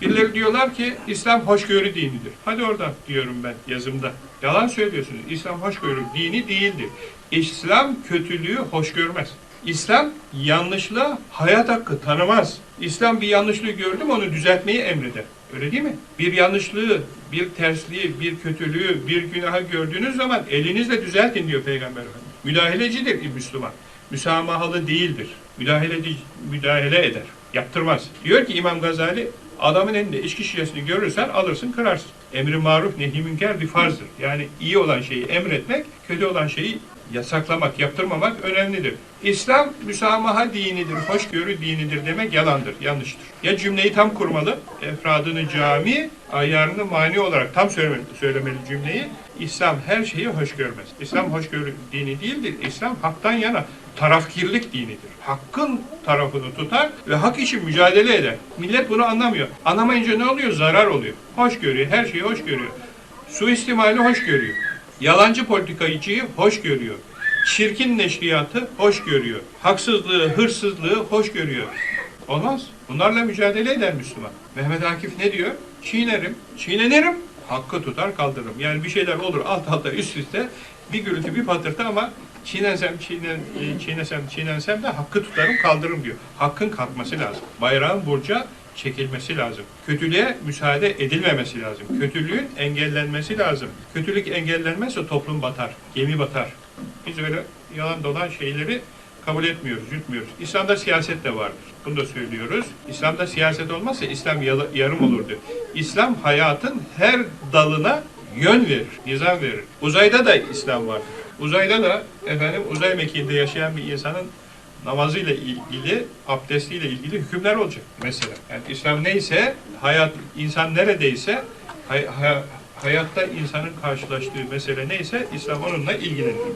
Birileri diyorlar ki İslam hoşgörü dinidir. Hadi oradan diyorum ben yazımda. Yalan söylüyorsunuz. İslam hoşgörü dini değildir. İslam kötülüğü hoş görmez. İslam yanlışlığa hayat hakkı tanımaz. İslam bir yanlışlığı gördü mü onu düzeltmeyi emreder. Öyle değil mi? Bir yanlışlığı, bir tersliği, bir kötülüğü, bir günahı gördüğünüz zaman elinizle düzeltin diyor Peygamber Efendimiz. Müdahalecidir Müslüman. Müsamahalı değildir. Müdahale, müdahale eder. Yaptırmaz. Diyor ki İmam Gazali adamın elinde içki şişesini görürsen alırsın kırarsın. Emri maruf nehi münker bir farzdır. Yani iyi olan şeyi emretmek, kötü olan şeyi yasaklamak, yaptırmamak önemlidir. İslam müsamaha dinidir, hoşgörü dinidir demek yalandır, yanlıştır. Ya cümleyi tam kurmalı, efradını cami, ayarını mani olarak tam söylemeli, söylemeli cümleyi. İslam her şeyi hoş görmez. İslam hoşgörü dini değildir. İslam haktan yana tarafkirlik dinidir. Hakkın tarafını tutar ve hak için mücadele eder. Millet bunu anlamıyor. Anlamayınca ne oluyor? Zarar oluyor. Hoş görüyor, her şeyi hoş görüyor. Suistimali hoş görüyor. Yalancı politikacıyı hoş görüyor. Çirkin neşriyatı hoş görüyor. Haksızlığı, hırsızlığı hoş görüyor. Olmaz. Bunlarla mücadele eder Müslüman. Mehmet Akif ne diyor? Çiğnerim, çiğnenirim, hakkı tutar kaldırırım. Yani bir şeyler olur alt alta üst üste bir gürültü bir patırtı ama çiğnensem, çiğnen, e, çiğnesem, çiğnensem de hakkı tutarım kaldırırım diyor. Hakkın kalkması lazım. Bayrağın burca çekilmesi lazım. Kötülüğe müsaade edilmemesi lazım. Kötülüğün engellenmesi lazım. Kötülük engellenmezse toplum batar, gemi batar. Biz öyle yalan dolan şeyleri kabul etmiyoruz, yutmuyoruz. İslam'da siyaset de vardır. Bunu da söylüyoruz. İslam'da siyaset olmazsa İslam yarım olurdu. İslam hayatın her dalına yön verir, nizam verir. Uzayda da İslam vardır. Uzayda da efendim uzay mekiğinde yaşayan bir insanın namazıyla ilgili, abdestiyle ilgili hükümler olacak mesela. Yani İslam neyse, hayat insan neredeyse hay- hay- hayatta insanın karşılaştığı mesele neyse İslam onunla ilgileniyor.